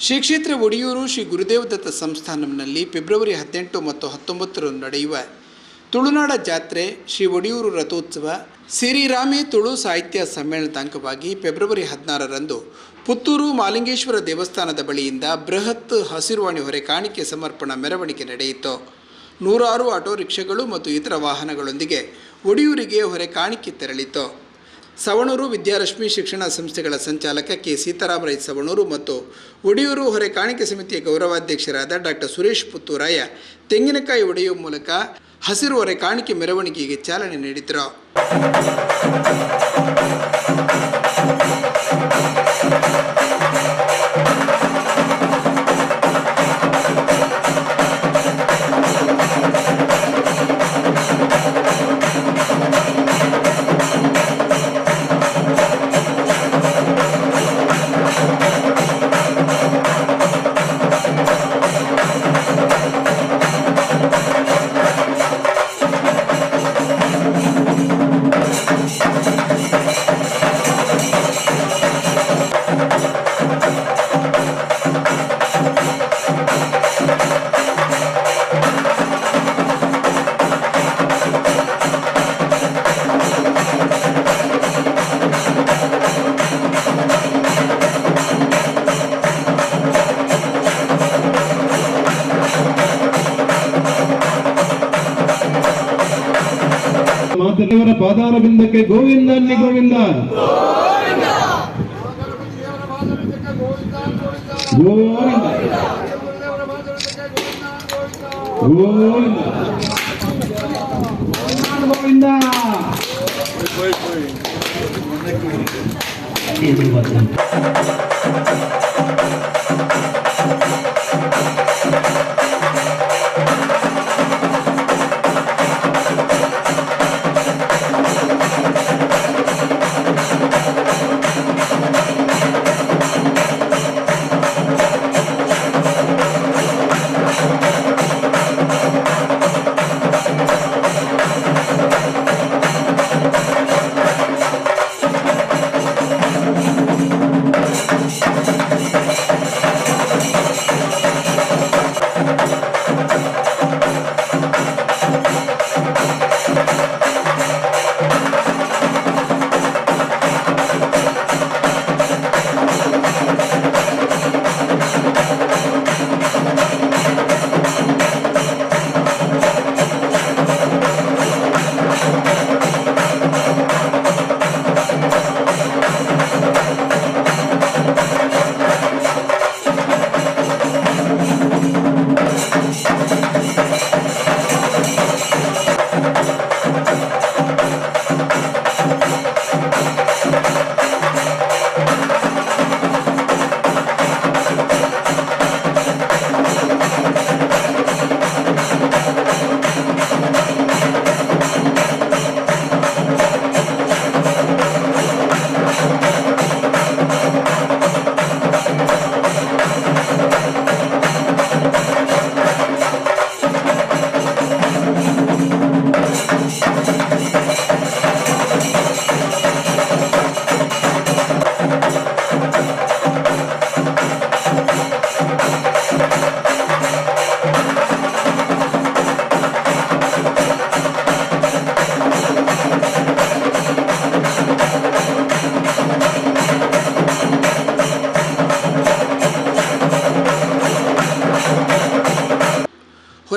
ಶ್ರೀ ಕ್ಷೇತ್ರ ಒಡಿಯೂರು ಶ್ರೀ ಗುರುದೇವ ದತ್ತ ಸಂಸ್ಥಾನಂನಲ್ಲಿ ಫೆಬ್ರವರಿ ಹದಿನೆಂಟು ಮತ್ತು ಹತ್ತೊಂಬತ್ತರಂದು ನಡೆಯುವ ತುಳುನಾಡ ಜಾತ್ರೆ, ಶ್ರೀ ಒಡಿಯೂರು ರಥೋತ್ಸವ ಸಿರಿರಾಮೆ ತುಳು ಸಾಹಿತ್ಯ ಸಮ್ಮೇಳನದ ಅಂಗವಾಗಿ ಫೆಬ್ರವರಿ ಹದಿನಾರರಂದು ಪುತ್ತೂರು ಮಾಲಿಂಗೇಶ್ವರ ದೇವಸ್ಥಾನದ ಬಳಿಯಿಂದ ಬೃಹತ್ ಹಸಿರುವಾಣಿ ಹೊರೆ ಕಾಣಿಕೆ ಸಮರ್ಪಣಾ ಮೆರವಣಿಗೆ ನಡೆಯಿತು. ನೂರಾರು ಆಟೋ ರಿಕ್ಷಾಗಳು ಮತ್ತು ಇತರ ವಾಹನಗಳೊಂದಿಗೆ ಒಡಿಯೂರಿಗೆ ಹೊರೆ ಕಾಣಿಕೆ ತೆರಳಿತು. ಸವಣೂರು ವಿದ್ಯಾರಶ್ಮಿ ಶಿಕ್ಷಣ ಸಂಸ್ಥೆಗಳ ಸಂಚಾಲಕ ಕೆ ಸೀತಾರಾಮ ರೈ ಸವಣೂರು ಮತ್ತು ಒಡಿಯೂರು ಹೊರೆ ಕಾಣಿಕೆ ಸಮಿತಿಯ ಗೌರವಾಧ್ಯಕ್ಷರಾದ ಡಾಕ್ಟರ್ ಸುರೇಶ್ ಪುತ್ತೂರಾಯ ತೆಂಗಿನಕಾಯಿ ಒಡೆಯುವ ಮೂಲಕ ಹಸಿರು ಹೊರೆ ಕಾಣಿಕೆ ಮೆರವಣಿಗೆಗೆ ಚಾಲನೆ ನೀಡಿದರು. ಮಾತದೇವರ ಪಾದಾರ ಬಿಂದಕ್ಕೆ ಗೋವಿಂದ ಅನ್ನಿ ಗೋವಿಂದ ಗೋವಿಂದ ಗೋವಿಂದ ಗೋವಿಂದ ಹೊರೆ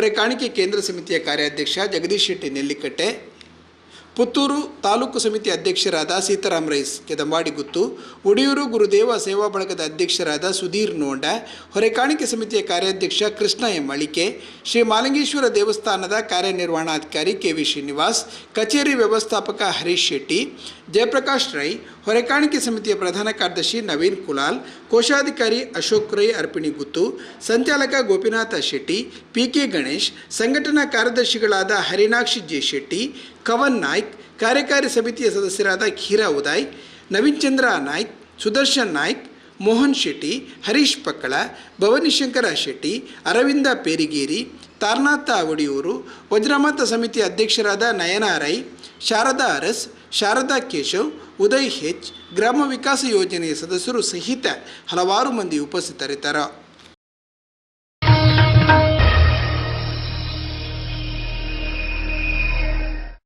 ಕಾಣಿಕೆ ಕೇಂದ್ರ ಸಮಿತಿಯ ಕಾರ್ಯಾಧ್ಯಕ್ಷ ಜಗದೀಶ್ ಶೆಟ್ಟಿ ನೆಲ್ಲಿಕಟ್ಟೆ, ಪುತ್ತೂರು ತಾಲೂಕು ಸಮಿತಿ ಅಧ್ಯಕ್ಷರಾದ ಸೀತಾರಾಮ್ ರೈಸ್ ಕೆದಂಬಾಡಿ ಗುತ್ತು, ಒಡಿಯೂರು ಗುರುದೇವ ಸೇವಾ ಬಳಗದ ಅಧ್ಯಕ್ಷರಾದ ಸುಧೀರ್ ನೋಂಡ, ಹೊರೆಕಾಣಿಕೆ ಸಮಿತಿಯ ಕಾರ್ಯಾಧ್ಯಕ್ಷ ಕೃಷ್ಣ ಎಂ ಅಳಿಕೆ, ಶ್ರೀ ಮಾಲಿಂಗೇಶ್ವರ ದೇವಸ್ಥಾನದ ಕಾರ್ಯನಿರ್ವಹಣಾಧಿಕಾರಿ ಕೆ ವಿ ಶ್ರೀನಿವಾಸ್, ಕಚೇರಿ ವ್ಯವಸ್ಥಾಪಕ ಹರೀಶ್ ಶೆಟ್ಟಿ, ಜಯಪ್ರಕಾಶ್ ರೈ ಹೊರೆ ಕಾಣಿಕೆ ಸಮಿತಿಯ ಪ್ರಧಾನ ಕಾರ್ಯದರ್ಶಿ ನವೀನ್ ಕುಲಾಲ್, ಕೋಶಾಧಿಕಾರಿ ಅಶೋಕ್ ರೈ ಅರ್ಪಿಣಿ ಗುತ್ತು, ಸಂಚಾಲಕ ಗೋಪಿನಾಥ ಶೆಟ್ಟಿ ಪಿ ಕೆ ಗಣೇಶ್, ಸಂಘಟನಾ ಕಾರ್ಯದರ್ಶಿಗಳಾದ ಹರಿನಾಕ್ಷಿ ಜೆ ಶೆಟ್ಟಿ, ಕವನ್ ನಾಯ್ಕ್, ಕಾರ್ಯಕಾರಿ ಸಮಿತಿಯ ಸದಸ್ಯರಾದ ಖೀರಾ ಉದಯ್, ನವೀನ್ ಚಂದ್ರ ನಾಯ್ಕ್, ಸುದರ್ಶನ್ ನಾಯ್ಕ್, ಮೋಹನ್ ಶೆಟ್ಟಿ, ಹರೀಶ್ ಪಕ್ಕಳ, ಭವನಿಶಂಕರ ಶೆಟ್ಟಿ, ಅರವಿಂದ ಪೇರಿಗೇರಿ, ತಾರ್ನಾಥ ಒಡಿಯೂರು, ವಜ್ರಮತ ಸಮಿತಿ ಅಧ್ಯಕ್ಷರಾದ ನಯನಾ ರೈ ಶಾರದಾ ಅರಸ್ ಶಾರದಾ ಕೇಶವ್ ಉದಯ್ ಹೆಚ್ ಗ್ರಾಮ ವಿಕಾಸ ಯೋಜನೆಯ ಸದಸ್ಯರು ಸಹಿತ ಹಲವಾರು ಮಂದಿ ಉಪಸ್ಥಿತರಿದ್ದರು.